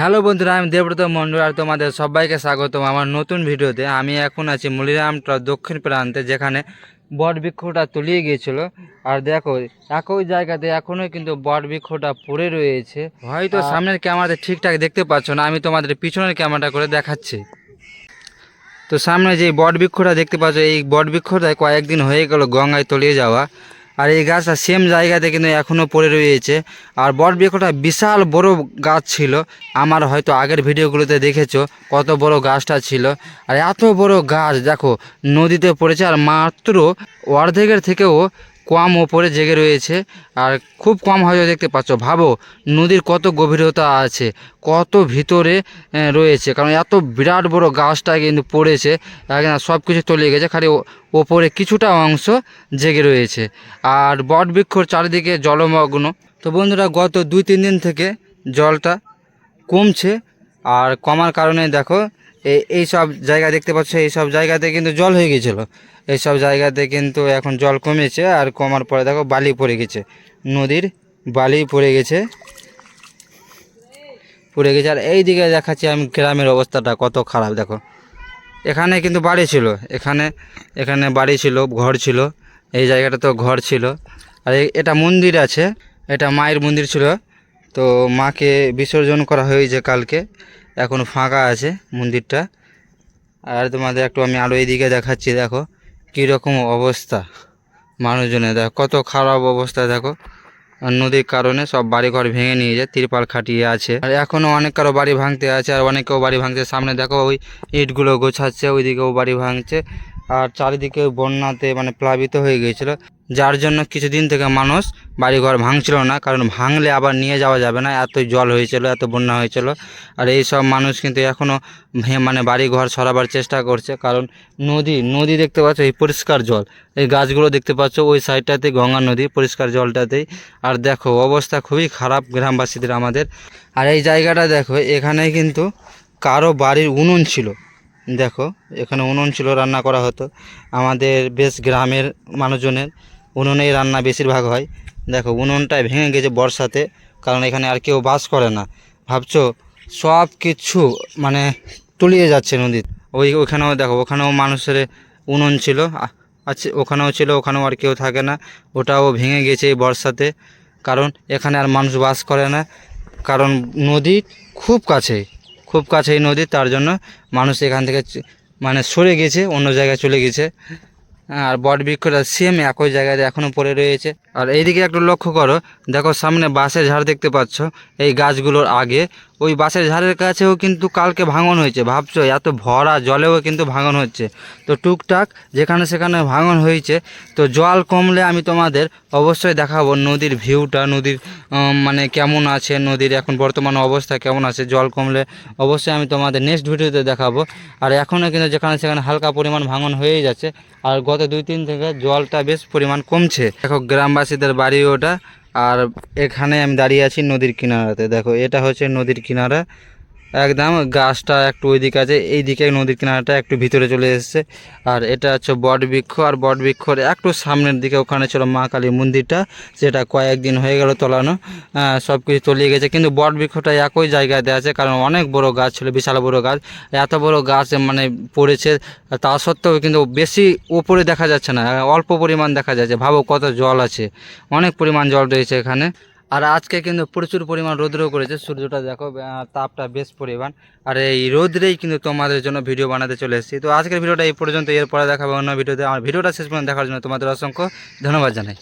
Hello বন্ধুরা আমি দেবব্রত মণ্ডল আর তোমাদের সবাইকে স্বাগতম আমার নতুন ভিডিওতে। আমি এখন আছি মুলিরামটা দক্ষিণ প্রান্তে যেখানে বট বৃক্ষটা তলিয়ে গিয়েছিল। আর দেখো একই জায়গাতে এখনও কিন্তু বট বৃক্ষটা পড়ে রয়েছে। হয়তো সামনের ক্যামেরাতে ঠিকঠাক দেখতে পাচ্ছ না আমি তোমাদের পিছনের ক্যামেরাটা করে দেখাচ্ছি। তো সামনে যে বট বৃক্ষটা দেখতে পাচ্ছ এই বট বৃক্ষটা কয়েকদিন হয়ে গেল গঙ্গায় তলিয়ে যাওয়া। আর এই গাছটা সেম জায়গাতে কিন্তু এখনও পড়ে রয়েছে। আর বটবৃক্ষটা বিশাল বড় গাছ ছিল। আমার হয়তো আগের ভিডিওগুলোতে দেখেছ কত বড় গাছটা ছিল। আর এত বড় গাছ, দেখো, নদীতে পড়েছে আর মাত্র অর্ধেকের থেকেও কম ওপরে জেগে রয়েছে। আর খুব কম হয়তো দেখতে পাচ্ছ। ভাবো, নদীর কত গভীরতা আছে, কত ভিতরে রয়েছে। কারণ এত বিরাট বড় গাছটা কিন্তু পড়েছে সব কিছু তলিয়ে গেছে, খালি ওপরে কিছুটা অংশ জেগে রয়েছে। আর বট বৃক্ষর চারিদিকে জলমগ্ন। তো বন্ধুরা, গত দুই তিন দিন থেকে জলটা কমছে। আর কমার কারণে দেখো এই সব জায়গা দেখতে পাচ্ছ, এই সব জায়গাতে কিন্তু জল হয়ে গেছিল এই সব জায়গাতে কিন্তু এখন জল কমেছে আর কমার পরে দেখো বালি পড়ে গেছে। নদীর বালি পড়ে গেছে। পড়ে গেছে। আর এই দিকে দেখাচ্ছি আমি গ্রামের অবস্থাটা কত খারাপ, দেখো। এখানে কিন্তু বাড়ি ছিল। এখানে এখানে বাড়ি ছিল, ঘর ছিল। এই জায়গাটা তো ঘর ছিল। আর এটা মন্দির আছে। এটা মায়ের মন্দির ছিল। তো মাকে বিসর্জন করা হয়েছে কালকে। এখন ফাঁকা আছে মন্দিরটা। আর তোমাদের একটু আমি আরও এইদিকে দেখাচ্ছি, দেখো কীরকম অবস্থা মানুষজনের। দেখো কত খারাপ অবস্থা, দেখো। নদীর কারণে সব বাড়িঘর ভেঙে নিয়ে যায় তিরপাল খাটিয়ে আছে। আর এখনও অনেক কারও বাড়ি ভাঙতে আছে, আর অনেকেও বাড়ি ভাঙছে। সামনে দেখো ওই ইটগুলো গোছাচ্ছে, ওইদিকেও বাড়ি ভাঙছে। আর চারিদিকে বন্যাতে মানে প্লাবিত হয়ে গিয়েছিল। যার জন্য কিছুদিন থেকে মানুষ বাড়িঘর ভাঙছিল না, কারণ ভাঙলে আবার নিয়ে যাওয়া যাবে না। এত জল হয়েছিল, এত বন্যা হয়েছিল। আর এই সব মানুষ কিন্তু এখনও মানে বাড়িঘর সরাবার চেষ্টা করছে, কারণ নদী নদী দেখতে পাচ্ছ, এই পরিষ্কার জল। এই গাছগুলো দেখতে পাচ্ছ, ওই সাইডটাতেই, গঙ্গা নদী, পরিষ্কার জলটাতেই। আর দেখো, অবস্থা খুবই খারাপ গ্রামবাসীদের আমাদের। আর এই জায়গাটা দেখো, এখানে কিন্তু কারও বাড়ির উনুন ছিল। দেখো, এখানে উনুন ছিল, রান্না করা হতো। আমাদের বেশ গ্রামের মানুষজনের উনুনেই রান্না বেশিরভাগ হয়। দেখো, উনুনটাই ভেঙে গেছে বর্ষাতে, কারণ এখানে আর কেউ বাস করে না। ভাবছ, সব কিছু মানে তলিয়ে যাচ্ছে নদীর ওই ওখানেও দেখো, ওখানেও মানুষের উনুন ছিল আছে, ওখানেও ছিল, ওখানেও আর কেউ থাকে না। ওটাও ভেঙে গেছে এই বর্ষাতে, কারণ এখানে আর মানুষ বাস করে না। কারণ নদী খুব কাছে খুব কাছে এই নদী, তার জন্য মানুষ এখান থেকে মানে সরে গেছে, অন্য জায়গায় চলে গেছে। আর বট বৃক্ষটা সেম একই জায়গায় এখনও পড়ে রয়েছে। আর এইদিকে একটু লক্ষ্য করো, দেখো সামনে বাঁশের ঝাড় দেখতে পাচ্ছ, এই গাছগুলোর আগে। ওই বাঁশের ঝাড়ের কাছেও কিন্তু কালকে ভাঙন হয়েছে, ভাবছ? এত ভরা জলেও কিন্তু ভাঙন হচ্ছে। তো টুকটাক যেখানে সেখানে ভাঙন হয়েছে, তো জল কমলে আমি তোমাদের অবশ্যই দেখাবো নদীর ভিউটা, নদীর মানে কেমন আছে, নদীর এখন বর্তমান অবস্থা কেমন আছে, জল কমলে অবশ্যই আমি তোমাদের নেক্সট ভিডিওতে দেখাবো। আর এখনও কিন্তু যেখানে সেখানে হালকা পরিমাণ ভাঙন হয়েই যাচ্ছে, আর গত দুই তিন থেকে জলটা বেশ পরিমাণ কমছে। দেখো গ্রামবাসীদের বাড়ি ওটা। আর এখানে আমি দাঁড়িয়ে আছি নদীর কিনারাতে। দেখো, এটা হচ্ছে নদীর কিনারা। একদম গাছটা একটু ওই ওইদিকে আছে এই দিকে নদীর কিনারাটা একটু ভিতরে চলে এসেছে। আর এটা হচ্ছে বট বৃক্ষ, আর বট বৃক্ষর একটু সামনের দিকে ওখানে ছিল মা কালী মন্দিরটা সেটা কয়েকদিন হয়ে গেল তোলানো সব কিছু তলিয়ে গেছে। কিন্তু বট বৃক্ষটা একই জায়গাতে আছে, কারণ অনেক বড় গাছ ছিল, বিশাল বড় গাছ। এত বড় গাছ মানে পড়েছে, তা সত্ত্বেও কিন্তু বেশি ওপরে দেখা যাচ্ছে না, অল্প পরিমাণ দেখা যাচ্ছে। ভাবো কত জল আছে, অনেক পরিমাণ জল রয়েছে এখানে। আর আজকে কিন্তু প্রচুর পরিমাণ রৌদ্র করেছে, সূর্যটা দেখো তাপটা বেশ পরিমাণ। আর এই রোদ্রেই কিন্তু তোমাদের জন্য ভিডিও বানাতে চলে এসেছি। তো আজকের ভিডিওটা এই পর্যন্ত, এরপরে দেখাবো অন্য ভিডিওতে আমার ভিডিওটা শেষ পর্যন্ত দেখার জন্য তোমাদের অসংখ্য ধন্যবাদ জানাই।